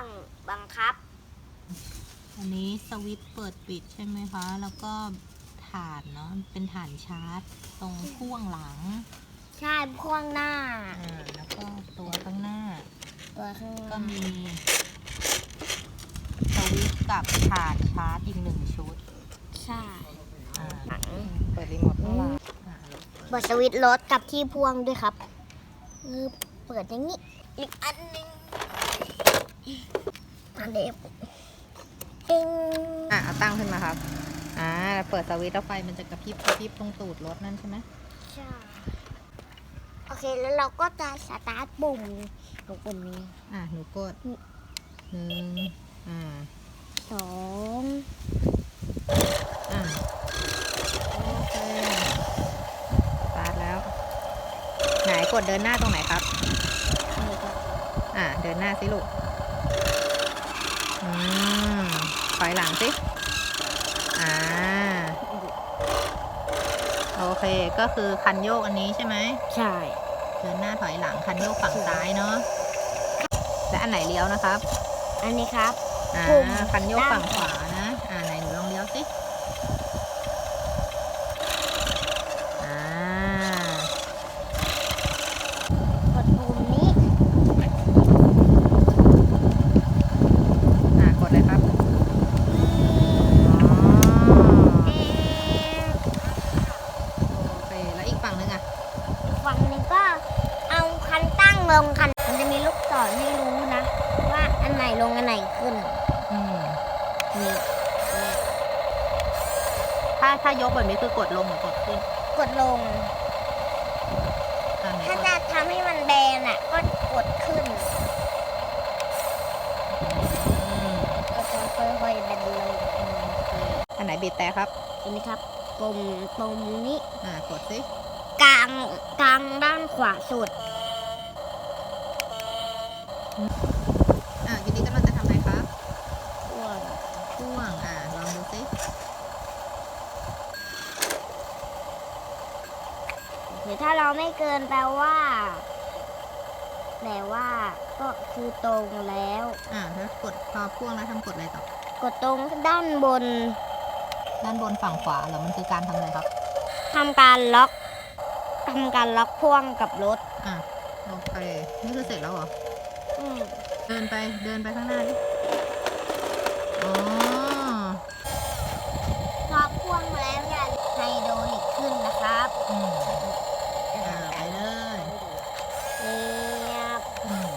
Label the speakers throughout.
Speaker 1: งบังคับ
Speaker 2: อันนี้สวิตช์เปิดปิดใช่ไหมคะ แล้วก็ฐานเนาะ เป็นฐานชาร์จ ตรงพ่วงหลัง
Speaker 1: ใช่พ่วงหน้า
Speaker 2: อ่า แล้วก็ตัวข้างหน้า
Speaker 1: ตัวข้างห
Speaker 2: ก็
Speaker 1: น้า
Speaker 2: มีสวิตช์กับฐานชาร์จอีกหนึ่งชุด
Speaker 1: ใช่
Speaker 2: อ่า
Speaker 1: หลัง
Speaker 2: เปิดรีโมทข้างหลังอ่า
Speaker 1: เปิดสวิตช์รถกับที่พ่วงด้วยครับเออเปิดอย่างนี้ อีกอันหนึง อันเด็กติ้ง
Speaker 2: อะเอาตั้งขึ้นมาครับ อ่า เปิดสวิตช์แล้วไฟมันจะกระพริบกระพริบตรงตูดรถนั่นใช่ไหม
Speaker 1: ใช่โอเคแล้วเราก็จะสตาร์ทปุ่มตรงปุ่มนี้
Speaker 2: อะหนูกดหนึ่งอ่า
Speaker 1: สอง
Speaker 2: อ่าโอเคสตาร์ทแล้ว ไหนกดเดินหน้าตรงไหนครับ
Speaker 1: นี่ครับ
Speaker 2: อ่าเดินหน้าสิลูกอืมถอยหลังสิอ่าโอเคก็คือคันโยกอันนี้ใช่ไหม
Speaker 1: ใช่
Speaker 2: เดินหน้าถอยหลังคันโยกฝั่งซ้ายเนาะและอันไหนเลี้ยวนะครับ
Speaker 1: อันนี้ครับ
Speaker 2: อ่า
Speaker 1: ปุ่ม
Speaker 2: คันโยก
Speaker 1: ด้าน
Speaker 2: ฝั่งขวานะ อ่า ไหนหนูลองเลี้ยวสิ อ่า
Speaker 1: กดปุ่มนี้
Speaker 2: อ่ากดเลยครับ อ๋อ
Speaker 1: เอ๊ะ
Speaker 2: โอเค แล้วอีกฝั่งนึงอะ
Speaker 1: ฝั่งหนึงก็เอาคันตั้ง ลงคัน มันจะมีลูกศรให้รู้นะ ว่าอันไหนลงอันไหนขึ้น
Speaker 2: อืม
Speaker 1: นี่
Speaker 2: ถ้าถ้ายกแบบนี้คือกดลงหรือกดขึ้น
Speaker 1: กดลง
Speaker 2: อ่าไหน
Speaker 1: ถ้าก
Speaker 2: ด
Speaker 1: จะทำให้มันแบนอะ ก็กดขึ้น
Speaker 2: อืม
Speaker 1: ก็จะค่อยๆแบนลง
Speaker 2: โอเคอันไหนบีบแต่ครับ
Speaker 1: อันนี้ครับปุ่มปุ่มนี้
Speaker 2: อ่ากดสิ
Speaker 1: กลางกลางด้านขวาสุด
Speaker 2: อ่ายูนี้กำลังจะทำอะไรครับ
Speaker 1: ส่วน
Speaker 2: พ่วงอ่าลองดูสิ
Speaker 1: หรือถ้าเราไม่เกินแปลว่า แปลว่าก็คือตรงแล้ว
Speaker 2: อ่าถ้ากดพอพ่วงแล้วทำกดอะไรต่อ
Speaker 1: กดตรงด้านบน
Speaker 2: ด้านบนฝั่งขวาเหรอมันคือการทำอะไรครับ
Speaker 1: ทำการล็อกทำการล็อกพ่วงกับรถ
Speaker 2: อะโอเค นี่คือเสร็จแล้วเหรอ
Speaker 1: อืม
Speaker 2: เดินไปเดินไปข้างหน้าดิอ๋อ
Speaker 1: พอพ่วงแล้วอย่าไฮโดรลิกขึ้นนะครับ
Speaker 2: อืม อ่า ไปเลย
Speaker 1: เงียบ
Speaker 2: อืม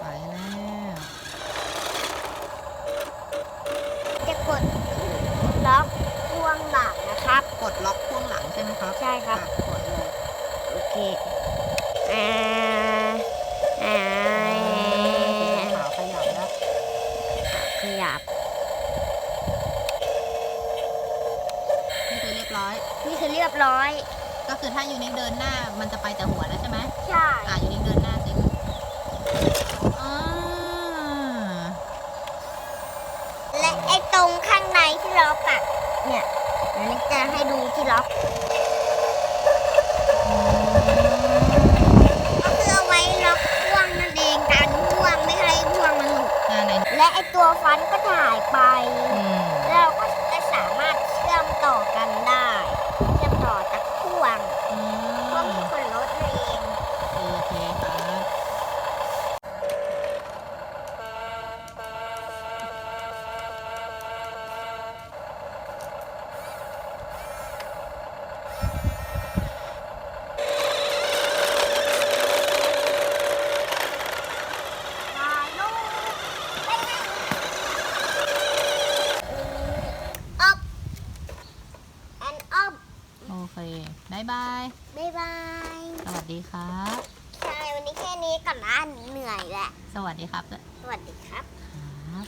Speaker 2: ไปไปแล้ว
Speaker 1: จะกดล็อกพ่วงหลังนะครับ
Speaker 2: กดล็อกพ่วงหลังใช่ไหมครับ
Speaker 1: ใช่ครับ
Speaker 2: อะกดเลย
Speaker 1: โอเคอ่าอ่า
Speaker 2: ขาวขยับแล้ว
Speaker 1: ขยับ
Speaker 2: นี่คือเรียบร้อย
Speaker 1: นี่คือเรียบร้อย
Speaker 2: ก็คือถ้ายูนิคเดินหน้ามันจะไปแต่หัวแล้วใช่ไหม
Speaker 1: ใช่
Speaker 2: อะยูนิคเดินหน้าสิอ่า
Speaker 1: และไอ้ตรงข้างในที่ล็อกอะเนี่ยอันนี้จะให้ดูที่ล็อกก็คือเอาไว้ล็อกพ่วงนั่นเองการพ่วงไม่ให้พ่วงมันหลุด
Speaker 2: อ่าไหน
Speaker 1: และไอ้ตัวฟันก็ถ่ายไป
Speaker 2: อืม
Speaker 1: แล้วเราก็จะสามารถเชื่อมต่อกันได้ เชื่อมต่อจากพ่วง
Speaker 2: อื
Speaker 1: พ่วง
Speaker 2: ม
Speaker 1: ที่คนรถนั่นเอง
Speaker 2: โอเคครับ
Speaker 1: ถ่ายรูปไปไหมอัพ and up
Speaker 2: โอเคบายบาย
Speaker 1: บ๊ายบาย
Speaker 2: สวัสดีครับ
Speaker 1: ใช่ วันนี้แค่นี้ก่อนนะเหนื่อยแหละ
Speaker 2: สวัสดีครับด้วย
Speaker 1: สวัสดีครับ
Speaker 2: ครับ